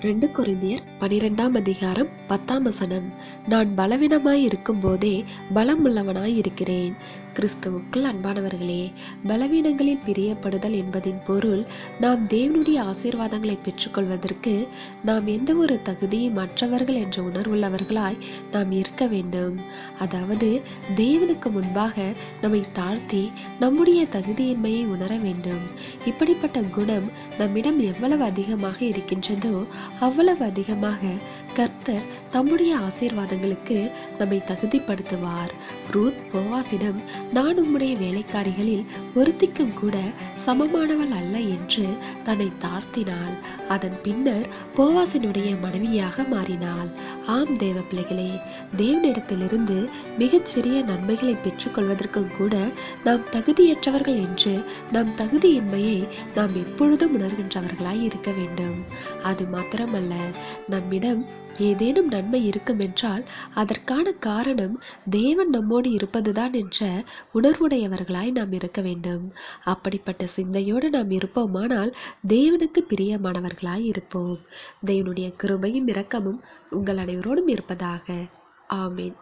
ரெண்டு கொரிந்தியர் பனிரெண்டாம் அதிகாரம் பத்தாம் வசனம். நான் பலவீனமாய் இருக்கும்போதே பலம் உள்ளவனாய் இருக்கிறேன். கிறிஸ்துவுக்குள் அன்பானவர்களே பலவீனங்களில் பிரியப்படுதல் என்பதின் பொருள் நாம் தேவனுடைய ஆசீர்வாதங்களை பெற்றுக்கொள்வதற்கு நாம் எந்த ஒரு தகுதியும் மற்றவர்கள் என்ற உணர்வுள்ளவர்களாய் நாம் இருக்க வேண்டும். அதாவது தேவனுக்கு முன்பாக நம்மை தாழ்த்தி நம்முடைய தகுதியின்மையை உணர வேண்டும். இப்படிப்பட்ட குணம் நம்மிடம் எவ்வளவு அதிகமாக இருக்கின்றதோ அவ்வளவு அதிகமாக கர்த்தர் தம்முடைய ஆசீர்வாதங்களுக்கு நம்மை தகுதிப்படுத்துவார். ரூத் போவாசிடம் நான் உம்முடைய வேலைக்காரிகளில் ஒருத்திக்கும் கூட சமமானவள் அல்ல என்று தன்னை தாழ்த்தினாள். அதன் பின்னர் போவாசினுடைய மனைவியாக மாறினாள். ஆம் தேவ பிள்ளைகளே தேவனிடத்திலிருந்து மிகச்சிறிய நன்மைகளை பெற்றுக்கொள்வதற்கும் கூட நாம் தகுதியற்றவர்கள் என்று நம் தகுதியின்மையை நாம் எப்பொழுதும் உணர்கின்றவர்களாய் இருக்க வேண்டும். அது மாத்திரமல்ல நம்மிடம் ஏதேனும் நன்மை இருக்கும் என்றால் அதற்கான காரணம் தேவன் நம்மோடு இருப்பதுதான் என்ற உணர்வுடையவர்களாய் நாம் இருக்க வேண்டும். அப்படிப்பட்ட சிந்தையோடு நாம் இருப்போமானால் தேவனுக்கு பிரியமானவர்களாய் இருப்போம். தேவனுடைய கிருபையும் இரக்கமும் உங்கள் அனைவரோடும் இருப்பதாக. ஆமீன்.